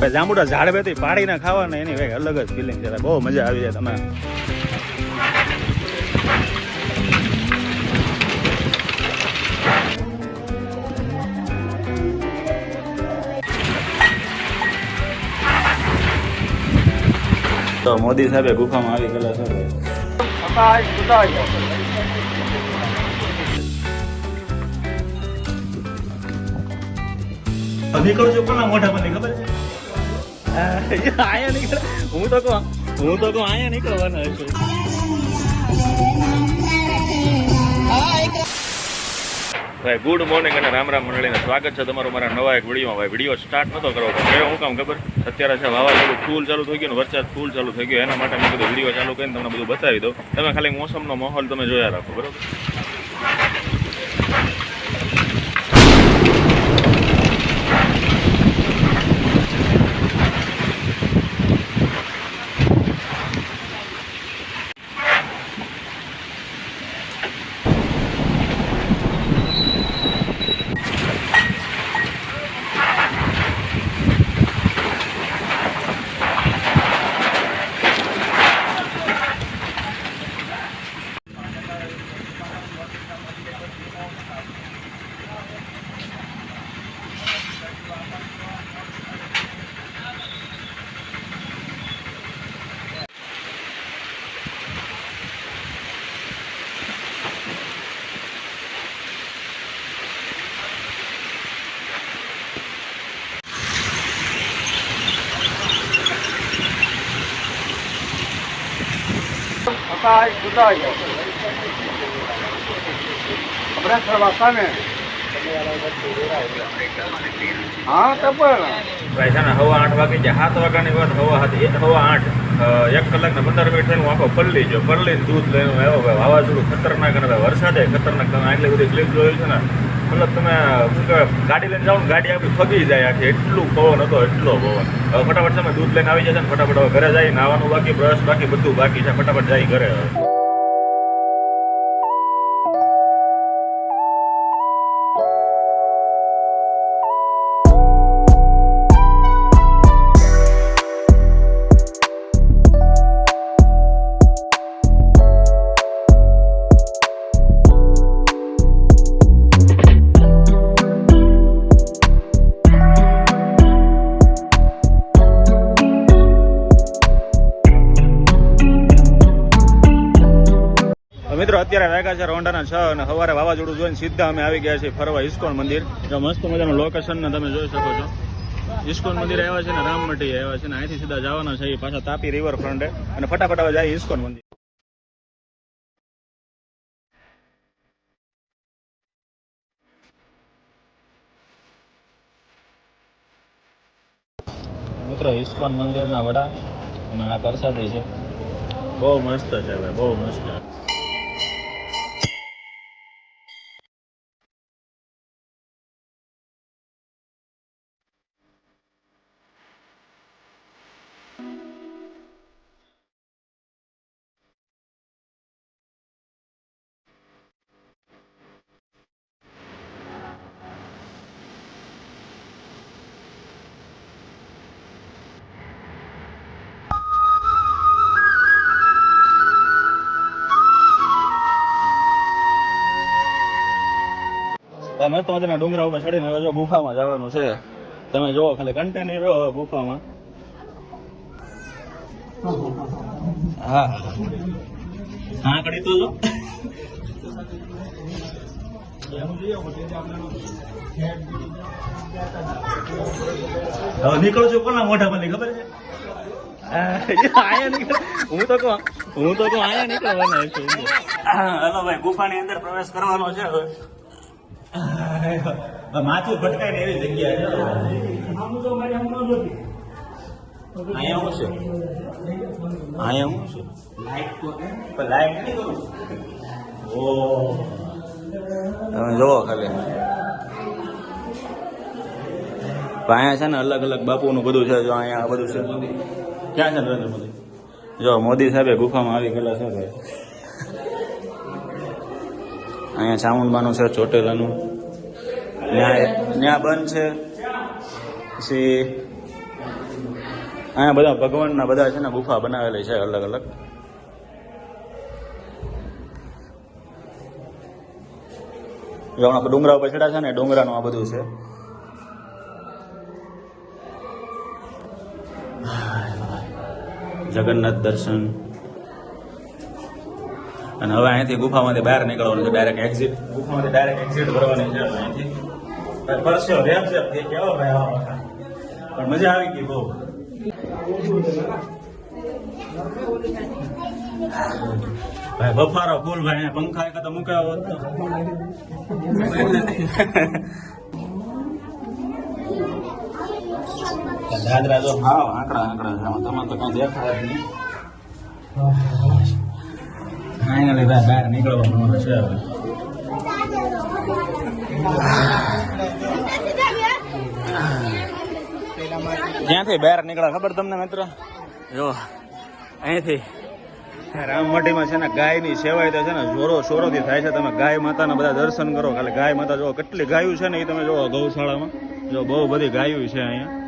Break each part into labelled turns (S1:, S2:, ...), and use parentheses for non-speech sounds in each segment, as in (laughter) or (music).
S1: ભાઈ જાંબુડા ઝાડ બેથી પાડીને ખાવાને, એની કંઈક અલગ જ ફિલિંગ છે. બહુ મજા આવી જાય તમે તો મોદી સાહેબે ગુફામાં આવી ગયેલા છે. અભી કરું છું કોના મોઢા ખબર? છે આયા નીકળે. હું તો કહું, હું તો કહું આયા નીકળવાના ભાઈ ગુડ મોર્નિંગ અને રામ રામ મંડળીને સ્વાગત છે તમારું મારા નવા એક વિડીયોમાં. ભાઈ, વીડિયો સ્ટાર્ટ નતો કરવો, પણ મેં હું કામ, ખબર? અત્યારે છે, વાવાઝોડું ફૂલ ચાલુ થઈ ગયું વરસાદ ફૂલ ચાલુ થઈ ગયો. એના માટે મેં બધું વીડિયો ચાલુ કરીને તમને બધું બતાવી દઉં. તમે ખાલી મોસમનો માહોલ તમે જોયા રાખો, બરોબર?
S2: હા, તો પણ
S1: ભાઈ, છે હવા આઠ વાગે જે સાત વાગ્યાની વાત હવા હતી. એ હવા આઠ એક કલાકના પંદર મિનિટ થઈને આખો પલ્લી ગયો. પલ્લીને દૂધ લઈને આવ્યો. વાવાઝોડું ખતરનાક અને વરસાદે ખતરનાક. આટલી બધી ક્લિપ જોયું છે ને મતલબ તમે, શું કહેવાય, ગાડી લઈને જાઓ ગાડી આપી ફગી જાય આખી. એટલું પવન હતો, એટલો પવન. ફટાફટ તમે દૂધ લઈને આવી જશે ને ફટાફટ હવે ઘરે જાય નાવાનું બાકી, બ્રશ બાકી, બધું બાકી છે. ફટાફટ જાય ઘરે. મિત્રો, અત્યારે વાગ્યા છે રોંડાના છ અને સવારે વાવાઝોડું જોઈને સીધા અમે આવી ગયા છીએ ફરવા ઇસ્કોન મંદિર. જો મસ્ત મજાનું લોકેશન ને તમે જોઈ શકો છો. ઇસ્કોન મંદિર આવ્યા છે ને રામમટી આવ્યા છે ને અહીંથી સીધા જવાના છે પાછા તાપી રિવર ફ્રન્ટે અને ફટાફટ હવે જાય ઇસ્કોન મંદિર. મિત્રો ઇસ્કોન મંદિરના વડા અને આ પ્રસાદી છે. બહુ મસ્ત છે ભાઈ, બહુ મસ્ત. મસ્ત મજાના ડુંગરા ઉપર ચડીને હવે જો ગુફામાં જવાનું છે. તમે જોવો ખાલી કન્ટેન્યુ રહો હવે ગુફામાં. હા. હા કડી તો જો. નીકળું છું કોના મોઢા પર ખબર છે? હું તો કહું, હું તો કહું આયા નીકળવાના છું. હલો ભાઈ, ગુફાની અંદર પ્રવેશ કરવાનો છે માથું ભટકાય ને એવી જગ્યા છે અહીંયા શું છે? અહીંયા શું છે? લાઈટ નહીં કરું? ઓ. તમે જોવો ખાલી. અહીંયા છે ને અલગ અલગ બાપુનું બધું છે જો અહીંયા આ બધું છે. ક્યાં છે નરેન્દ્ર મોદી? જો મોદી સાહેબે ગુફામાં આવી ગયેલા છે ભાઈ. અહીંયા ચામુંડબાનું છે ચોટેલાનું. ત્યાં બંધ છે. પછી અહીંયા બધા ભગવાનના બધા છે ને ગુફા બનાવેલી છે અલગ અલગ. જો ડુંગરા ઉપર ચડ્યા છે ને ડુંગરાનું આ બધું છે. જગન્નાથ દર્શન. અને હવે અહીંથી ગુફામાંથી બહાર નીકળવાનું છે ડાયરેક્ટ એક્ઝિટ ગુફામાંથી ડાયરેક્ટ એક્ઝિટ કરવાની છે અહીંથી. પરસ્યો રેપ રેપ થઈ ગયો ભાઈ આવા. પણ મજા આવી ગઈ બહુ. ભાઈ બફારો ફૂલ ભાઈ પંખા એક તો મૂક્યા હોત. દાદરા જો હા આંકડા આંકડા તમે તો કઈ દેખાય નહીં. ફાઇનલી ભાઈ બહાર નીકળવાનું છે ક્યાંથી બહાર નીકળ્યા ખબર તમને મિત્ર? જો, અહીંથી. રામવાટીમાં છે ને ગાયની સેવાય તો છે ને જોરો શોરોથી થાય છે. તમે ગાય માતાના બધા દર્શન કરો. ખાલી ગાય માતા જો કેટલી ગાયું છે ને એ તમે જો ગૌશાળામાં. જો બહુ બધી ગાયું છે અહીંયા.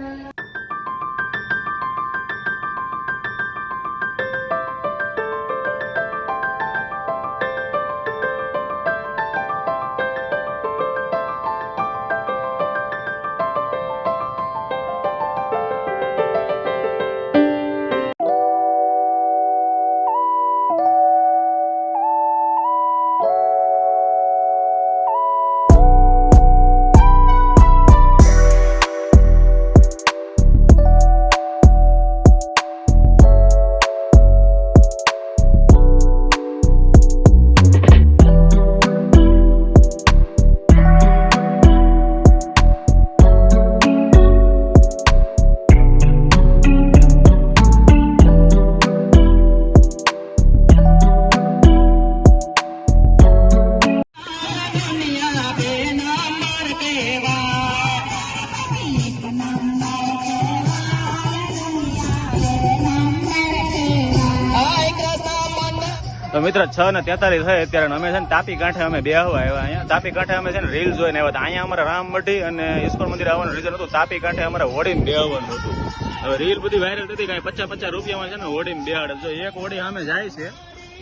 S1: તો મિત્ર છ ને તેતાલીસ થાય અત્યારે અમે છે ને તાપી કાંઠે અમે બે આવ્યા અહીંયા. તાપી કાંઠે અમે છે ને રીલ જોઈને આવ્યા હતા. અહીંયા અમારે રામમઢી અને ઈશ્વર મંદિર આવવાનું રીઝન હતું. તાપી કાંઠે અમારે હોડીને બે આવવાનું હતું. હવે રીલ બધી વાયરલ થતી કાંઈ પચાસ પચાસ રૂપિયામાં છે ને હોડીને બેહાડે. જો એક હોડી અમે જાય છે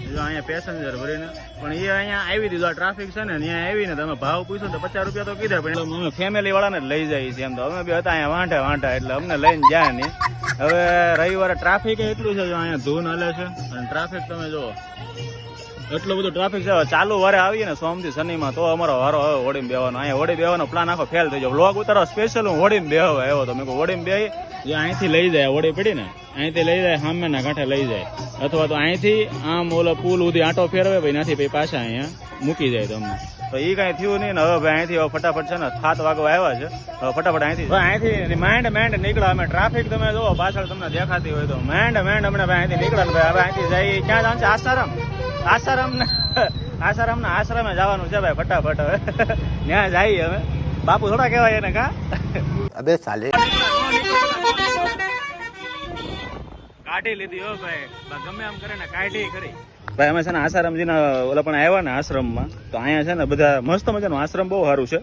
S1: અહીંયા પેસેન્જર ભરીને. પણ એ અહીંયા આવી દીધું, આ ટ્રાફિક છે ને ત્યાં આવીને તમે ભાવ પૂછો તો પચાસ રૂપિયા તો કીધા, પણ અમે ફેમિલી વાળાને જ લઈ જઈએ છીએ એમ તો. અમે બી હતા અહીંયા વાંઢા વાંઢા, એટલે અમને લઈને જાય નહીં. હવે રવિવારે ટ્રાફિક એટલું છે, જો અહીંયા ધૂન હલે છે. અને ટ્રાફિક તમે જુઓ. એટલું બધું ટ્રાફિક છે. ચાલુ વારે આવીએ ને સોમથી શનિમાં તો અમારો વારો હવે હોડીમ બેવાનો. અહીંયા હોડી બેવાનો પ્લાન આખો ફેલ થઈ જાય વ્લોગ ઉતારો સ્પેશિયલ હું હોડીમાં બેહવા આવ્યો તો મેં કહું હોડીમ બે જે અહીંથી લઈ જાય હોડી પડી ને, અહીંથી લઈ જાય, સામેના કાંઠે લઈ જાય. અથવા તો અહીંથી આમ ઓલો પુલ સુધી આંટો ફેરવે, ભાઈ નથી પછી પાછા અહીંયા મૂકી જાય તમને. તો એ કાંઈ થયું નહીં ને હવે ભાઈ અહીંથી હવે ફટાફટ છે ને સાત વાગવા આવ્યા છે. હવે ફટાફટ અહીંથી અહીંથી માંડ માંડ નીકળ્યા અમે ટ્રાફિક તમે જુઓ પાછળ તમને દેખાતી હોય તો. માંડ માંડ હમણાં ભાઈ અહીંથી નીકળ્યા ભાઈ. હવે અહીંથી જઈ ક્યાં જાણ છે? આસારામ? આસારામ ને આસારામ ના આશ્રમે જવાનું છે ભાઈ ફટાફટ હવે. ત્યાં જઈએ હવે. બાપુ થોડા કહેવાય એને કા?
S3: અબે સાલે.
S1: કાઢી લીધી હો ભાઈ. ગમે આમ કરે ને કાઢી ખરી. ભાઈ અમે છે ને આસારામજીના ઓલા પણ આવ્યા ને આશ્રમમાં. તો અહીંયા છે ને બધા મસ્ત મજાનો આશ્રમ બહુ સારું છે.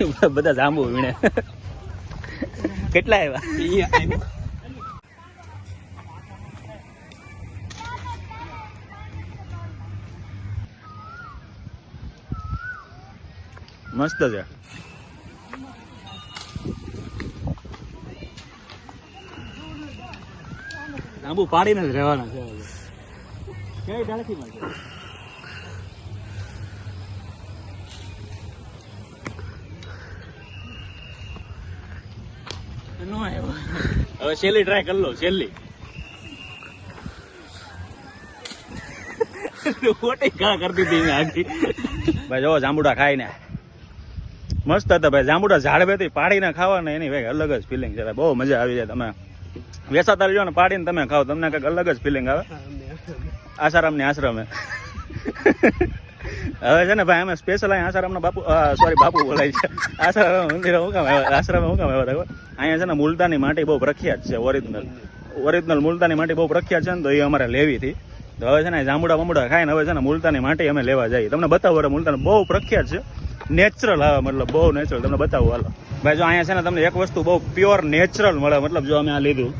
S1: (laughs) બધા જાંબુ વીણે. કેટલા આવ્યા? મસ્ત છે. આંબુ પાડીને જ રહેવાના છે હવે. ડાળખી ડાળખીમાં નો આવ્યો. હવે છેલ્લી ટ્રાય કરી લો છેલ્લી. ખોટી કા કરતી હતી મેં આખી. ભાઈ જો જાંબુડા ખાઈને. મસ્ત હતા ભાઈ જાંબુડા ઝાડવેથી પાડીને ખાવાના એની ભાઈ અલગ જ ફિલિંગ છે બહુ મજા આવી જાય તમે. વેસાતા લ્યો ને પાડીને તમે ખાવ તમને કંઈક અલગ જ ફિલિંગ આવે. આસારામની આશ્રમે. હવે છે ને ભાઈ, અમે સ્પેશિયલ અહીંયા આસારામના બાપુ સોરી બાપુ બોલાય છે. આસારામ મંદિર હું કામ આશ્રમે હું કામ આવ્યા અહીંયા છે ને મુલતાની માટી બહુ પ્રખ્યાત છે ઓરિજિનલ ઓરિજિનલ મુલતાની માટી બહુ પ્રખ્યાત છે ને, તો એ અમારે લેવી હતી. તો હવે છે ને જાંબુડા બમુડા ખાઈને હવે છે ને મુલતાની માટી અમે લેવા જઈએ. તમને બતાવો મુલતાન બહુ પ્રખ્યાત છે. નેચરલ આવે, મતલબ બહુ નેચરલ તમને બતાવું, હાલો. ભાઈ, જો અહીંયા છે ને તમને એક વસ્તુ બહુ પ્યોર નેચરલ મળે, મતલબ જો અમે આ લીધું.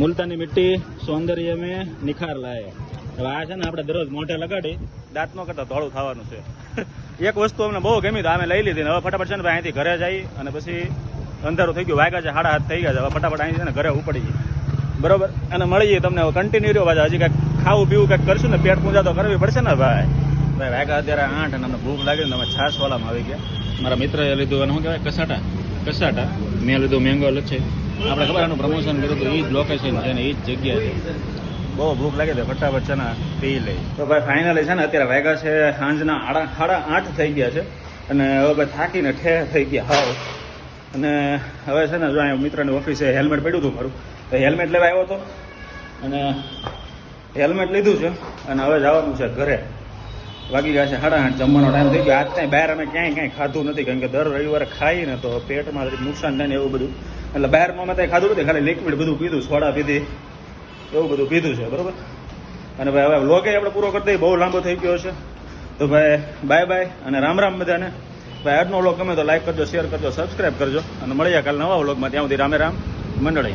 S1: મુલતાની મિટ્ટી સૌંદર્ય મેં નિખાર લાય હવે આ છે ને આપણે દરરોજ મોઢે લગાડી. દાંત નો કરતા ધોળું થવાનું છે. (laughs) એક વસ્તુ અમને બહુ ગમી તો અમે લઈ લીધી ને હવે ફટાફટ છે ને ભાઈ અહીંથી ઘરે જઈ અને પછી અંધારું થઈ ગયું વાગ્યા છે સાડા હાથ થઈ ગયા છે. હવે ફટાફટ અહીં છે ને ઘરે ઉપડી જઈએ. બરોબર? અને મળીએ તમને હવે કન્ટિન્યુ રહ્યો પાછા. હજી કાંઈક ખાવું પીવું કાંઈક કરશું ને પેટ પૂજા તો કરવી પડશે ને ભાઈ. ભાઈ વાગ્યા અત્યારે આઠ અને અમને ભૂખ લાગી ને અમે છાસ વાળામાં આવી ગયા. મારા મિત્રએ લીધું અને શું કહેવાય? કસાટા. કસાટા. મેં લીધું મેંગો લચ્છે. આપણે ખબર એનું પ્રમોશન કર્યું હતું એ જ લોકેશન છે ને એ જ જગ્યા છે. બહુ ભૂખ લાગી તો ફટાફટ છે ને પી લઈ. તો ભાઈ ફાઇનલી છે ને અત્યારે વાગ્યા છે સાંજના આડા સાડા આઠ થઈ ગયા છે. અને હવે ભાઈ થાકીને ઠે થઈ ગયા. હાવ અને હવે છે ને જો અહીંયા મિત્રની ઓફિસે હેલ્મેટ પડ્યું હતું મારું, તો હેલ્મેટ લેવા આવ્યો હતો. અને હેલ્મેટ લીધું છે. અને હવે જવાનું છે ઘરે. વાગી ગયા છે સાડા આઠ. જમવાનો ટાઈમ થઈ ગયો. આજ ત્યાં બહાર અમે ક્યાંય ક્યાંય ખાધું નથી. કારણ કે દર રવિવારે ખાઈએ ને તો પેટમાં નુકસાન થાય ને એવું બધું. એટલે બહારમાં અમે ત્યાં ખાધું નથી. ખાલી લિક્વિડ બધું પીધું, સોડા પીધી. એવું બધું પીધું છે, બરોબર? અને ભાઈ, હવે વ્લોગે આપણે પૂરો કરી દઈએ, બહુ લાંબો થઈ ગયો છે. તો ભાઈ બાય બાય અને રામ રામ બધાને. ભાઈ, આજનો વ્લોગ ગમે તો લાઈક કરજો શેર કરજો સબસ્ક્રાઈબ કરજો. અને મળીએ કાલ નવા વ્લોગમાં ત્યાં સુધી રામે રામ, મંડળી.